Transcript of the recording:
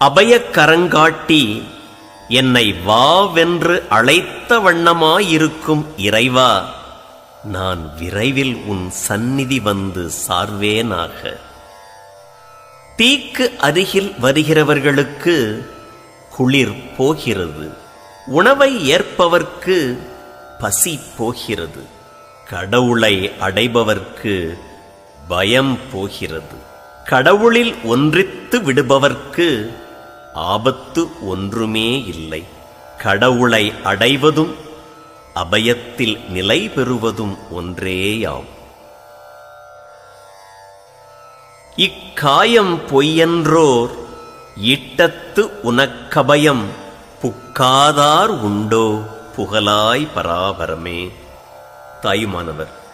அபயக்கரங்காட்டி என்னை வாவென்று அழைத்த வண்ணமாயிருக்கும் இறைவா நான் விரைவில் உன் சந்நிதி வந்து சார்வேனாக. தீக்கு அருகில் வருகிறவர்களுக்கு குளிர் போகிறது உணவை ஏற்பவர்க்கு பசி போகிறது கடவுளை அடைபவர்க்கு பயம் போகிறது கடவுளில் ஒன்றித்து விடுபவர்க்கு ஆபத்து ஒன்றுமே இல்லை. கடவுளை அடைவதும் அபயத்தில் நிலை பெறுவதும் ஒன்றேயாம். இக்காயம் பொய்யென்றோர் இட்டத்து உனக்கபயம் புக்காதார் உண்டோ புகழாய் பராபரமே. தாயுமானவர்.